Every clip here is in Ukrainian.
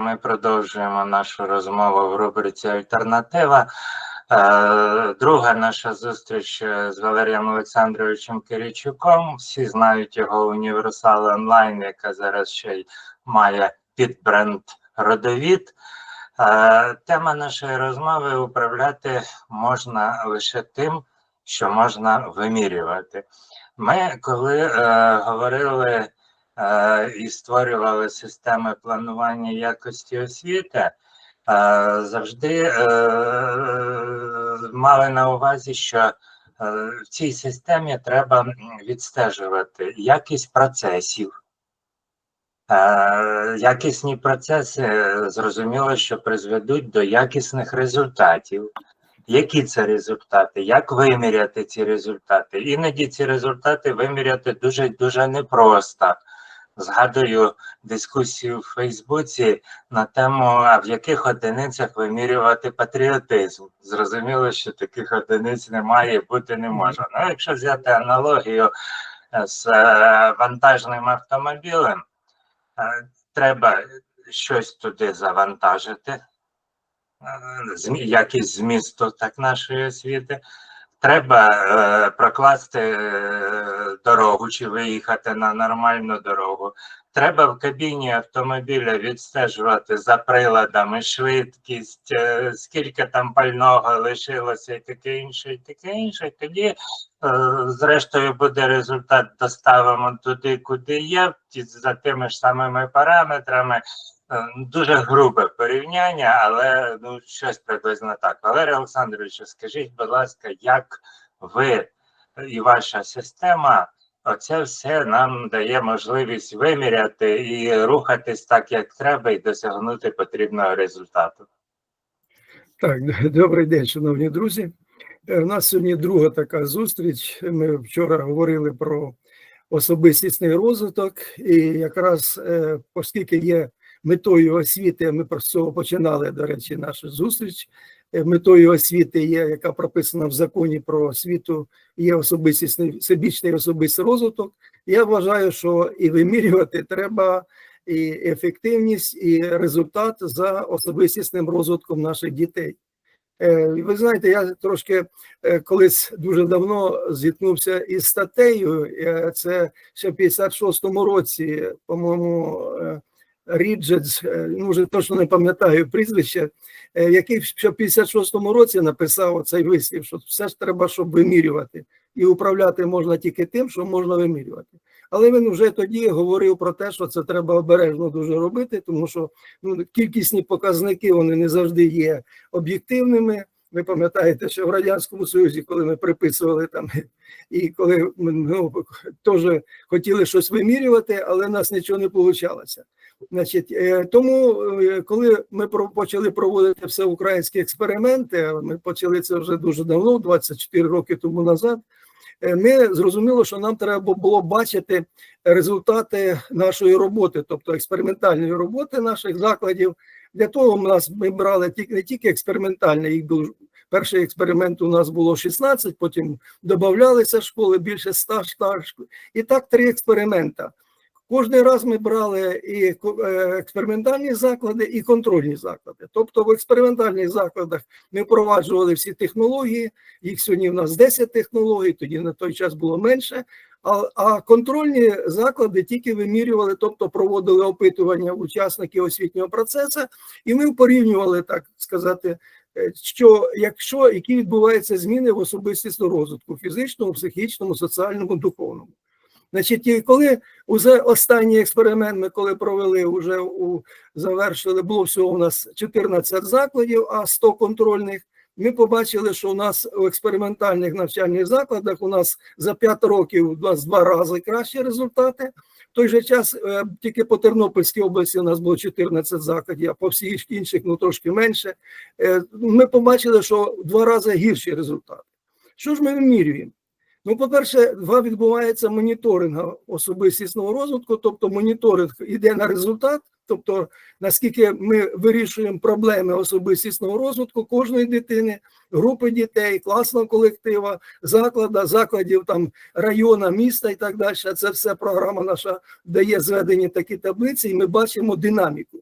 Ми продовжуємо нашу розмову в рубриці Альтернатива. Е, Друга наша зустріч е, з Валерієм Олександровичем Киричуком. Всі знають його універсал онлайн, яка зараз ще й має підбренд Родовід. Е, Тема нашої розмови управляти можна лише тим, що можна вимірювати. Ми, коли говорили і створювали системи планування якості освіти, е, завжди е, мали на увазі, що е, в цій системі треба відстежувати якість процесів. Е, Якісні процеси е, зрозуміло, що призведуть до якісних результатів. Які це результати? Як виміряти ці результати? Іноді ці результати виміряти дуже дуже непросто. Згадую дискусію в Фейсбуці на тему, а в яких одиницях вимірювати патріотизм. Зрозуміло, що таких одиниць немає бути не може. Ну, якщо взяти аналогію е, з е, вантажним автомобілем, е, треба щось туди завантажити, якість змісту так нашої освіти. Треба е, прокласти е, дорогу чи виїхати на нормальну дорогу. Треба в кабіні автомобіля відстежувати за приладами швидкість, е, скільки там пального лишилося, і таке інше, і таке інше. Тоді, зрештою, буде результат, доставимо туди, куди є, за тими ж самими параметрами. Е, Дуже грубе порівняння, але ну щось приблизно так. Валерій Олександрович, скажіть, будь ласка, як ви і ваша система оце все нам дає можливість виміряти і рухатись так, як треба, і досягнути потрібного результату? Так, добрий день, шановні друзі. Е, У нас сьогодні друга така зустріч. Ми вчора говорили про особистісний розвиток, і якраз е, оскільки є метою освіти, ми про цього починали, до речі, нашу зустріч. Е, Метою освіти є, яка прописана в законі про освіту, є особистісний всебічний особистий розвиток. Я вважаю, що і вимірювати треба і ефективність, і результат за особистісним розвитком наших дітей. Е, Ви знаєте, я трошки е, колись дуже давно зіткнувся із статтею. Це ще в 56-му році, по-моєму, е, Ріджедс, е, ну точно не пам'ятаю прізвище, е, який ще в 56-му році написав цей вислів, що все ж треба, щоб вимірювати. І управляти можна тільки тим, що можна вимірювати. Але він вже тоді говорив про те, що це треба обережно дуже робити, тому що ну, кількісні показники вони не завжди є об'єктивними. Ви пам'ятаєте, що в радянському союзі, коли ми приписували там, і коли ну, теж хотіли щось вимірювати, але в нас нічого не вийшло. Значить, е, тому, е, коли ми почали проводити всеукраїнські експерименти, ми почали це вже дуже давно, 24 роки тому назад. е, Ми зрозуміло, що нам треба було бачити результати нашої роботи, тобто експериментальної роботи наших закладів. Для того в нас ми брали не тільки експериментальний, їх був перший експеримент у нас було 16, потім додавалися школи більше 100 штат. І так три експеримента. Кожний раз ми брали і е, експериментальні заклади, і контрольні заклади. Тобто в експериментальних закладах ми впроваджували всі технології, їх сьогодні в нас 10 технологій, тоді на той час було менше. А, а контрольні заклади тільки вимірювали, тобто проводили опитування учасників освітнього процесу, і ми порівнювали, так сказати, е, що якщо які відбуваються зміни в особистісному розвитку фізичному, психічному, соціальному, духовному. Значить, коли уже останній експеримент ми коли провели, вже у завершили, було всього у нас 14 закладів, а 100 контрольних. Ми побачили, що у нас у експериментальних навчальних закладах у нас за 5 років у нас два рази кращі результати. В той же час е, тільки по Тернопільській області у нас було 14 закладів, а по всіх інших ну трошки менше. Е, Ми побачили, що в два рази гірші результати. Що ж ми вимірюємо? Ну, по-перше, два відбувається моніторинг особистісного розвитку, тобто моніторинг йде на результат, тобто наскільки ми вирішуємо проблеми особистісного розвитку кожної дитини, групи дітей, класного колектива, заклада, закладів там району, міста і так далі. Це все програма наша дає зведені такі таблиці, і ми бачимо динаміку.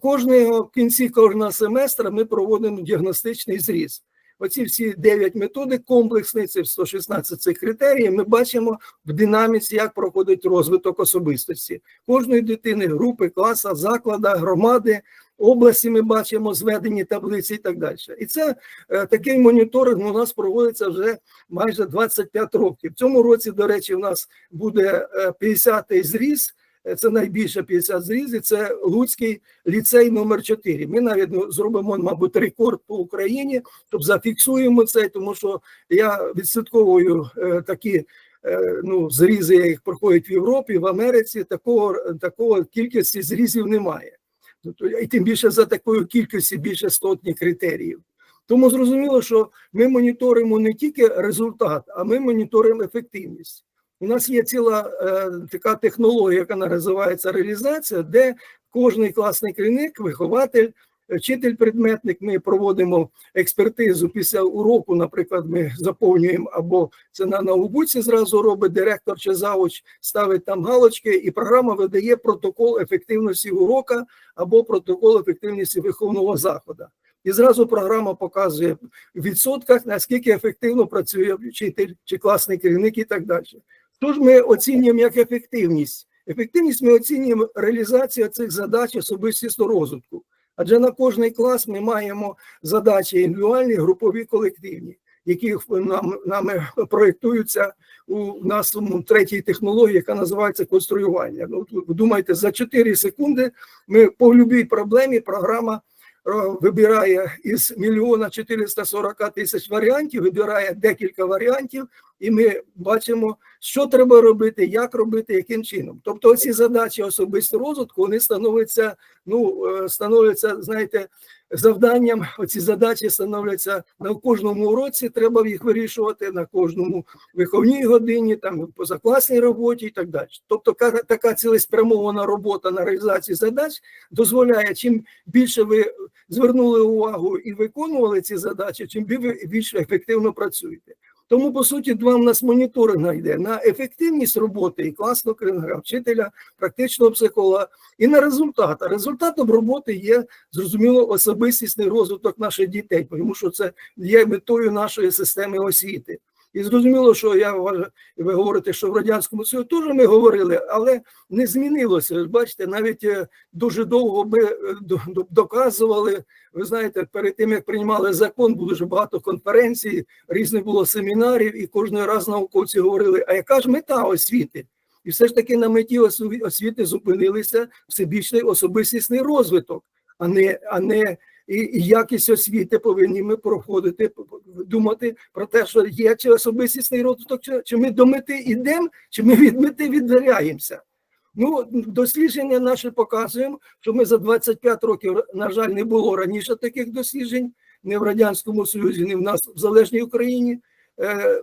Кожного в кінці кожного семестра ми проводимо діагностичний зріз. Оці всі 9 методик комплексний, це 116 цих критеріїв. Ми бачимо в динаміці, як проходить розвиток особистості кожної дитини, групи, класа, заклада, громади, області. Ми бачимо зведені таблиці і так далі. І це е, такий моніторинг у нас проводиться вже майже 25 років. В цьому році, до речі, у нас буде е, 50-й зріз. Е, Це найбільше 50 зрізів. Це Луцький ліцей номер 4 Ми навіть ну, зробимо, мабуть, рекорд по Україні, щоб зафіксуємо це, тому що я відслідковую е, такі е, ну, зрізи, як проходять в Європі, в Америці. Такого такого кількості зрізів немає. Тобто, І тим більше за такою кількістю більше сотні критеріїв. Тому зрозуміло, що ми моніторимо не тільки результат, а ми моніторимо ефективність. У нас є ціла е, така технологія, яка називається реалізація, де кожний класний керівник, вихователь, вчитель-предметник, ми проводимо експертизу після уроку, наприклад, ми заповнюємо або це на ноутбуці зразу робить директор чи завуч, ставить там галочки, і програма видає протокол ефективності урока або протокол ефективності виховного заходу. І зразу програма показує в відсотках, наскільки ефективно працює вчитель чи класний керівник і так далі. Тож ми оцінюємо як ефективність. Ефективність ми оцінюємо реалізацію цих задач особистісного розвитку. Адже на кожний клас ми маємо задачі індивідуальні, групові, колективні, які нам, нами проєктуються у нашому третій технології, яка називається конструювання. Ну, ви думаєте, за 4 секунди ми по будь-якій проблемі програма вибирає із мільйона 440 тисяч варіантів, вибирає декілька варіантів, і ми бачимо, що треба робити, як робити, яким чином. Тобто, ці задачі особистого розвитку вони становляться, ну е, становляться, знаєте, завданням. Оці задачі становляться на кожному уроці. Треба їх вирішувати на кожному виховній годині, там позакласній роботі і так далі. Тобто, ка- така цілеспрямована робота на реалізацію задач дозволяє, чим більше ви звернули увагу і виконували ці задачі, чим більше ефективно працюєте. Тому, по суті, два в нас моніторинга йде на ефективність роботи і класного керівника, вчителя, практичного психолога, і на результат. А результатом роботи є зрозуміло особистісний розвиток наших дітей, тому що це є метою нашої системи освіти. І зрозуміло, що я ви говорите, що в радянському Союзі теж ми говорили, але не змінилося. Бачите, навіть е, дуже довго ми е, до- до- доказували. Ви знаєте, перед тим як приймали закон, було дуже багато конференцій, різних було семінарів, і кожного раз науковці говорили: а яка ж мета освіти? І все ж таки на меті освіти зупинилися всебічний особистісний розвиток, а не, а не і, якість освіти повинні ми проходити, думати про те, що є чи особистісний розвиток, чи, чи ми до мети йдемо, чи ми від мети віддаляємося. Ну, дослідження наші показуємо, що ми за 25 років, на жаль, не було раніше таких досліджень, не в Радянському Союзі, не в нас в залежній Україні. Е,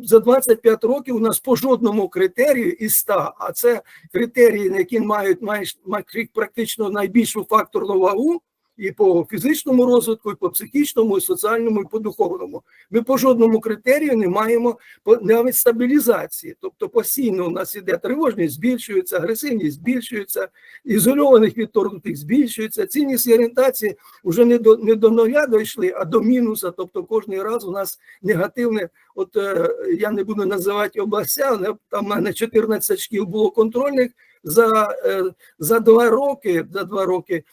За 25 років у нас по жодному критерію із 100, а це критерії, які мають майж- мають практично найбільшу факторну вагу, і по фізичному розвитку, і по психічному, і соціальному, і по духовному. Ми по жодному критерію не маємо навіть стабілізації. Тобто постійно у нас іде тривожність, збільшується, агресивність збільшується, ізольованих відторгнутих збільшується. Цінність орієнтації вже не до не до нуля дійшли, а до мінуса. Тобто кожен раз у нас негативне. От е, я не буду називати областя, там в мене 14 шкіл було контрольних за, е, за два роки. За два роки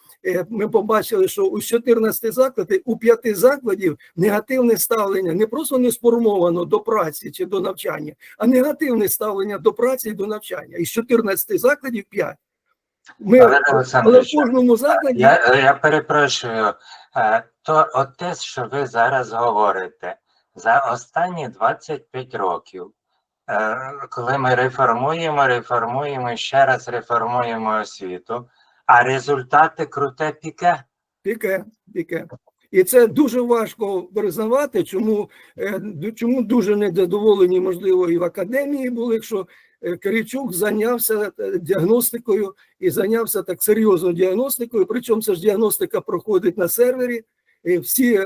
ми побачили, що у 14 закладів, у 5 закладів негативне ставлення не просто не сформовано до праці чи до навчання, а негативне ставлення до праці і до навчання. Із 14 закладів 5. Ми, але в кожному закладі Я, я перепрошую, е, то от те, що ви зараз говорите, за останні 25 років, е, коли ми реформуємо, реформуємо ще раз реформуємо освіту, а результати круте піке. Піке, піке. І це дуже важко признавати, чому, е, чому дуже недодоволені, можливо, і в академії були, якщо е, Киричук зайнявся е, діагностикою і зайнявся так серйозно діагностикою. Причому ця ж діагностика проходить на сервері. Всі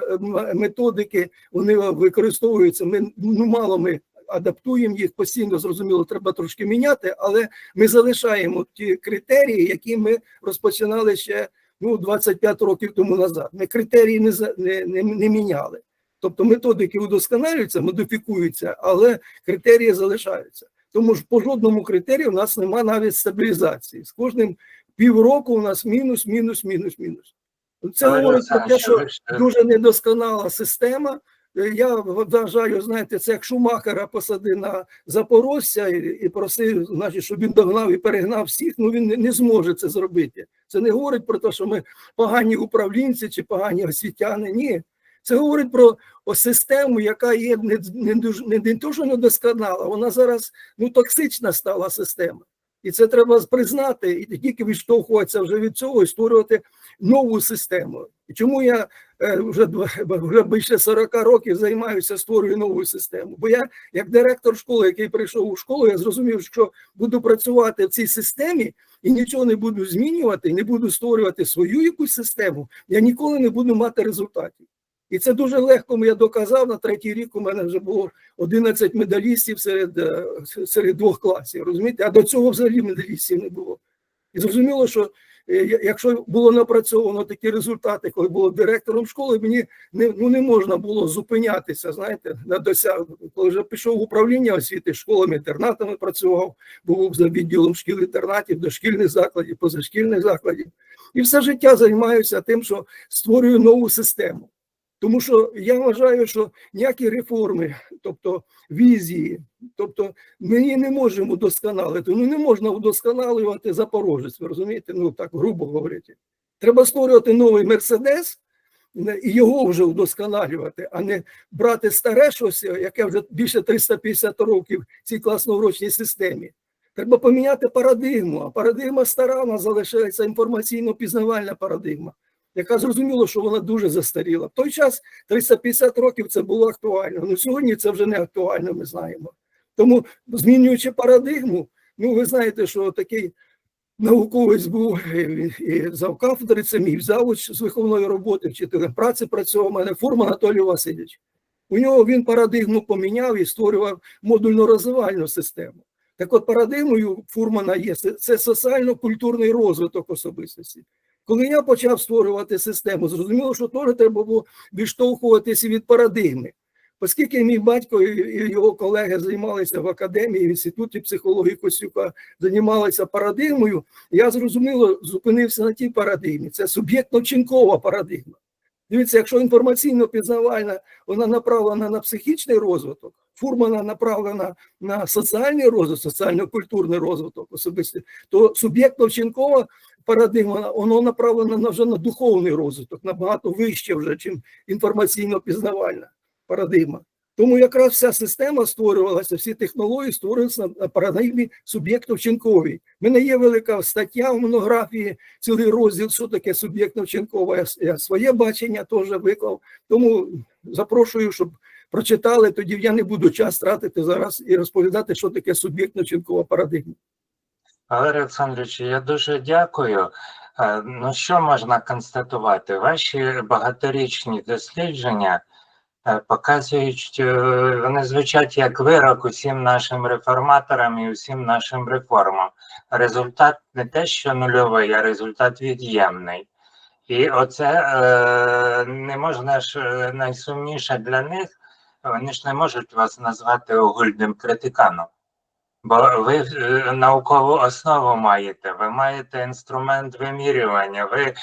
методики вони використовуються. Ми ну мало ми адаптуємо їх постійно. Зрозуміло, треба трошки міняти, але ми залишаємо ті критерії, які ми розпочинали ще ну 25 років тому назад. Ми критерії не, не, не, не міняли. Тобто методики удосконалюються, модифікуються, але критерії залишаються. Тому ж по жодному критерію у нас немає навіть стабілізації. З кожним півроку у нас мінус, мінус, мінус, мінус. Це говорить про те, що дуже недосконала система. Я вважаю, знаєте, це як Шумахера посадив на Запорожця і, і просив, значить, щоб він догнав і перегнав всіх. Ну він не, не зможе це зробити. Це не говорить про те, що ми погані управлінці чи погані освітяни. Ні. Це говорить про систему, яка є не, не, дуже- не, не то, що недосконала, вона зараз ну, токсична стала система. І це треба признати, і тільки відштовхуватися вже від цього і створювати нову систему. Чому я е, вже, вже більше 40 років займаюся створюю нову систему? Бо я, як директор школи, який прийшов у школу, я зрозумів, що буду працювати в цій системі і нічого не буду змінювати, не буду створювати свою якусь систему, я ніколи не буду мати результатів. І це дуже легко я доказав. На третій рік у мене вже було 11 медалістів серед, е, серед двох класів. Розумієте? А до цього взагалі медалістів не було. І зрозуміло, що якщо було напрацьовано такі результати, коли було директором школи, мені не, ну, не можна було зупинятися, знаєте, на досяг, Коли вже пішов в управління освіти, школами, інтернатами працював, був за відділом шкіл-інтернатів, дошкільних закладів, позашкільних закладів. І все життя займаюся тим, що створюю нову систему. Тому що я вважаю, що ніякі реформи, тобто візії, тобто ми її не можемо удосконалити. Ну не можна удосконалювати Запорожець, ви розумієте? Ну так грубо говорячи. Треба створювати новий Мерседес і його вже удосконалювати, а не брати старе щось, яке вже більше 350 років в цій класно-урочній системі. Треба поміняти парадигму, а парадигма стара, вона залишається інформаційно-пізнавальна парадигма яка зрозуміло, що вона дуже застаріла. В той час 350 років це було актуально. Ну сьогодні це вже не актуально, ми знаємо. Тому, змінюючи парадигму, ну ви знаєте, що такий науковець був і, і завкафедри, це мій завуч з виховної роботи, вчителем праці працював у мене Фурман Анатолій Васильович. У нього він парадигму поміняв і створював модульно-розвивальну систему. Так от парадигмою Фурмана є це соціально-культурний розвиток особистості. Коли я почав створювати систему, зрозуміло, що теж треба було відштовхуватися від парадигми. Оскільки мій батько і його колеги займалися в академії, в інституті психології Косюка, займалися парадигмою, я зрозуміло зупинився на тій парадигмі. Це суб'єктно-чинкова парадигма. Дивіться, якщо інформаційно-пізнавальна, вона направлена на психічний розвиток, фурмана направлена на соціальний розвиток, соціально-культурний розвиток особисто, то суб'єктно-вчинкова парадигма, воно направлено на вже на духовний розвиток, набагато вище вже, ніж інформаційно-пізнавальна парадигма. Тому якраз вся система створювалася, всі технології створювалися на- парадигмі суб'єктно-вчинковій. У мене є велика стаття в монографії, цілий розділ, що таке суб'єктно-вчинкове. Я, я своє бачення теж виклав. Тому запрошую, щоб прочитали. Тоді я не буду час тратити зараз і розповідати, що таке суб'єктно-вчинкова парадигма. Валерій Олександрович, я дуже дякую. Е, Ну, що можна констатувати? Ваші багаторічні дослідження показують, е, вони звучать як вирок усім нашим реформаторам і усім нашим реформам. Результат не те, що нульовий, а результат від'ємний. І оце е, не можна ж е, найсумніше для них, вони ж не можуть вас назвати огульним критиканом. Бо ви е, наукову основу маєте, ви маєте інструмент вимірювання, ви е,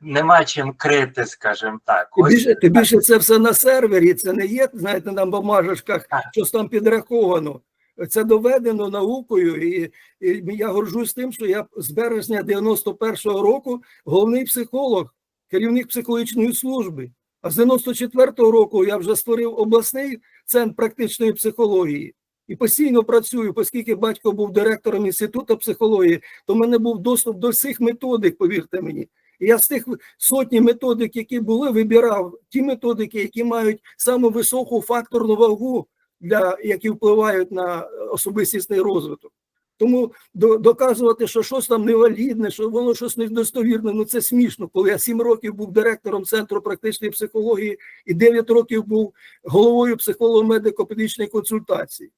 нема чим крити, скажімо так. Тим більше, тим більше це все на сервері, це не є, знаєте, на бумажечках, щось там підраховано. Це доведено наукою, і, і я горжусь тим, що я з березня 91-го року головний психолог, керівник психологічної служби. А з 94-го року я вже створив обласний центр практичної психології і постійно працюю, оскільки батько був директором інституту психології, то в мене був доступ до всіх методик, повірте мені. І я з тих сотні методик, які були, вибирав ті методики, які мають саму високу факторну вагу, для, які впливають на особистісний розвиток. Тому до, доказувати, що щось там невалідне, що воно щось недостовірне, ну це смішно. Коли я сім років був директором центру практичної психології і 9 років був головою психолого-медико-педагогічної консультації.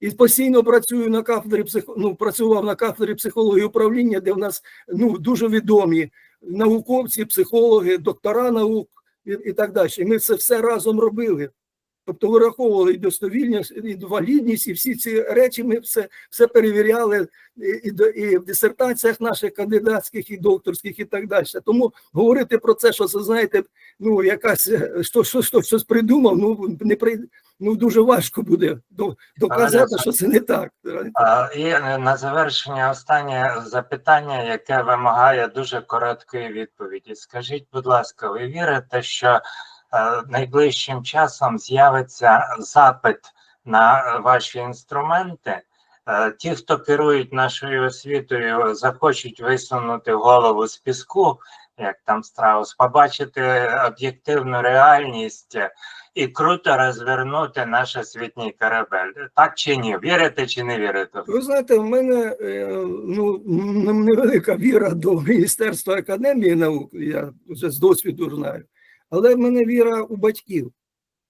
І постійно працюю на кафедрі ну, працював на кафедрі психології управління, де в нас ну, дуже відомі науковці, психологи, доктора наук і, і так далі. Ми це все разом робили. Тобто вираховували і достовільність, і інвалідність, і всі ці речі ми все, все перевіряли і, і, в дисертаціях наших кандидатських, і докторських, і так далі. Тому говорити про це, що це знаєте, ну якась що, що, що щось придумав, ну не при ну дуже важко буде доказати, що це не так. І е, на завершення останнє запитання, яке вимагає дуже короткої відповіді. Скажіть, будь ласка, ви вірите, що найближчим часом з'явиться запит на ваші інструменти? Е, Ті, хто керують нашою освітою, захочуть висунути голову з піску, як там страус, побачити об'єктивну реальність е, і круто розвернути наш освітній корабель. Так чи ні? Вірите чи не вірите? Ви знаєте, в мене е, ну, невелика віра до Міністерства академії наук, я вже з досвіду знаю, але в мене віра у батьків.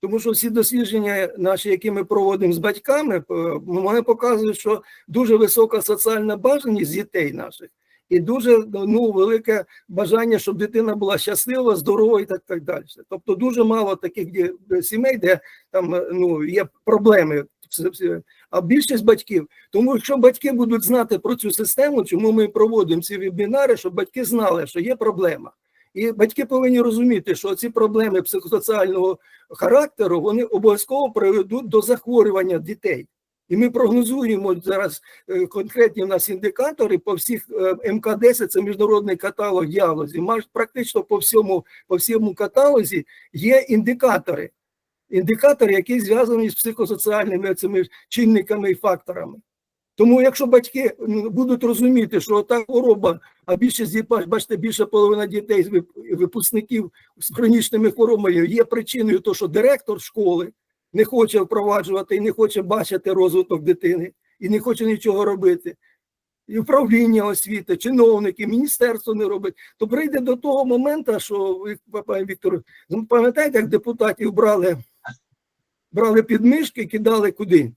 Тому що всі дослідження наші, які ми проводимо з батьками, е, вони показують, що дуже висока соціальна бажаність дітей наших і дуже ну, велике бажання, щоб дитина була щаслива, здорова і так, так далі. Тобто дуже мало таких сімей, де там ну, є проблеми. А більшість батьків тому, якщо батьки будуть знати про цю систему, чому ми проводимо ці вебінари, щоб батьки знали, що є проблема. І батьки повинні розуміти, що ці проблеми психосоціального характеру вони обов'язково приведуть до захворювання дітей. І ми прогнозуємо зараз е, конкретні в нас індикатори по всіх е, МК-10, це міжнародний каталог діагнозів. Майже практично по всьому, по всьому каталозі є індикатори. Індикатори, які зв'язані з психосоціальними цими чинниками і факторами. Тому, якщо батьки будуть розуміти, що та хвороба, а більшість бачите, більше половина дітей випускників з хронічними хворобами є причиною того, що директор школи не хоче впроваджувати і не хоче бачити розвиток дитини, і не хоче нічого робити. І управління освіти, чиновники, міністерство не робить, то прийде до того моменту, що ви, пане Віктор, пам'ятаєте, як депутатів брали, брали підмишки, кидали куди?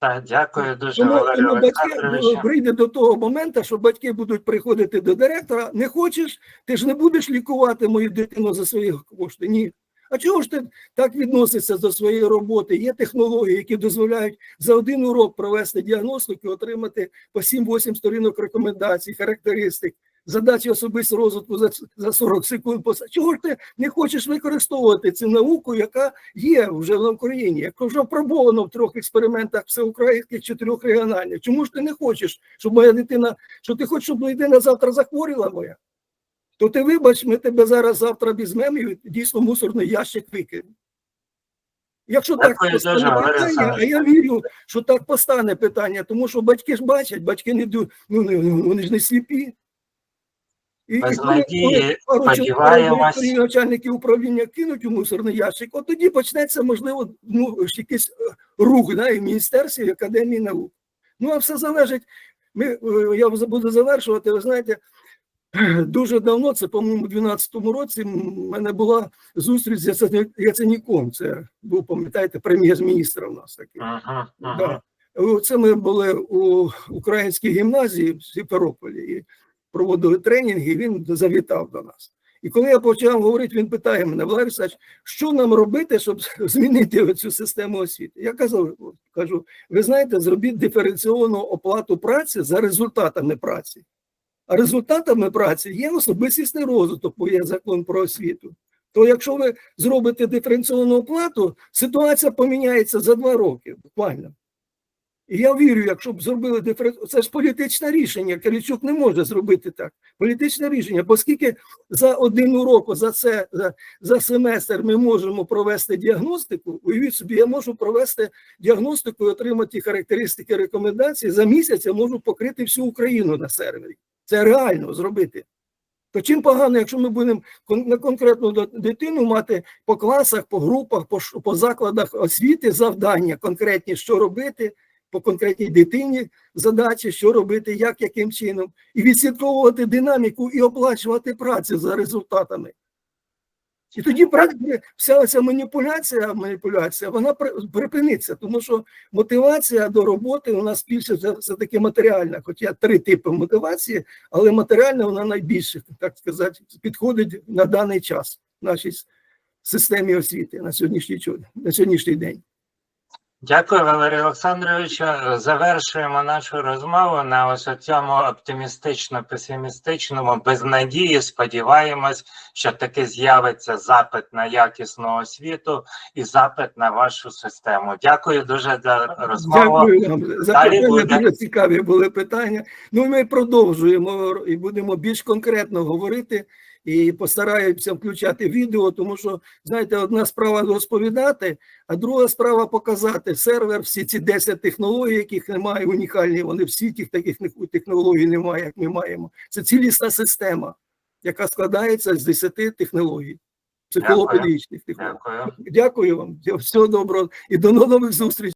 Так, дякую дуже, Валерію Олександровичу. прийде до того моменту, що батьки будуть приходити до директора. Не хочеш, ти ж не будеш лікувати мою дитину за свої кошти. Ні. А чого ж ти так відносишся до своєї роботи? Є технології, які дозволяють за один урок провести діагностику, отримати по 7-8 сторінок рекомендацій, характеристик, задачі особистого розвитку за, за 40 секунд. Чого ж ти не хочеш використовувати цю науку, яка є вже в Україні, яка вже опробовано в трьох експериментах всеукраїнських чотирьох регіональних. Чому ж ти не хочеш, щоб моя дитина, що ти хочеш, щоб моя дитина завтра захворіла моя? То ти вибач, ми тебе зараз завтра візьмемо і дійсно мусорний ящик викинемо. Якщо так Дякую постане дуже, питання, а я вірю, що так постане питання, тому що батьки ж бачать, батьки не ну, не- ну, вони ж не сліпі. І, Без коли- надії, сподіваємось. начальники управління кинуть у мусорний ящик, от тоді почнеться, можливо, ну, якийсь е, рух да, і в міністерстві, і в академії наук. Ну, а все залежить. Ми, е, я вже буду завершувати. Ви знаєте, дуже давно, це, по-моєму, у 12-му році, в мене була зустріч з Яцені- Яценюком. Це був, пам'ятаєте, прем'єр-міністр у нас такий. Мгм, мгм. Да. Це ми були у українській гімназії в Сімферополі і проводили тренінги, він завітав до нас. І коли я почав говорити, він питає мене, Валерій Васильович, що нам робити, щоб змінити цю систему освіти? Я казав, кажу, ви знаєте, зробіть диференційовану оплату праці за результатами праці. А результатами праці є особистісний розвиток, бо є закон про освіту. То якщо ви зробите диференційовану оплату, ситуація поміняється за два роки, буквально. І я вірю, якщо б зробили диференцію, це ж політичне рішення. Киричук не може зробити так. Політичне рішення, оскільки за один урок, за це за, за семестр ми можемо провести діагностику. Уявіть собі, я можу провести діагностику і отримати характеристики рекомендації. За місяць я можу покрити всю Україну на сервері. Це реально зробити. То чим погано, якщо ми будемо на конкретну дитину мати по класах, по групах, по, по закладах освіти завдання конкретні, що робити, по конкретній дитині задачі, що робити, як, яким чином, і відслідковувати динаміку і оплачувати працю за результатами. І тоді вся ця маніпуляція, маніпуляція, вона припиниться, тому що мотивація до роботи у нас більше все, все таки матеріальна. Хоча три типи мотивації, але матеріальна вона найбільше, так сказати, підходить на даний час в нашій системі освіти на сьогоднішній на сьогоднішній день. Дякую, Валерій Олександровичу. Завершуємо нашу розмову на ось цьому оптимістично-песимістичному, без надії. Сподіваємось, що таки з'явиться запит на якісну освіту і запит на вашу систему. Дякую дуже за розмову. Дякую Далі буде. Дуже цікаві були питання. Ну, ми продовжуємо і будемо більш конкретно говорити. І постараємося включати відео, тому що знаєте, одна справа розповідати, а друга справа показати сервер, всі ці 10 технологій, яких немає, унікальні. Вони всі тих таких технологій немає, як ми маємо. Це цілісна система, яка складається з 10 технологій, психолого-педагогічних технологій. Дякую. Дякую вам. Всього доброго і до нових зустрічей.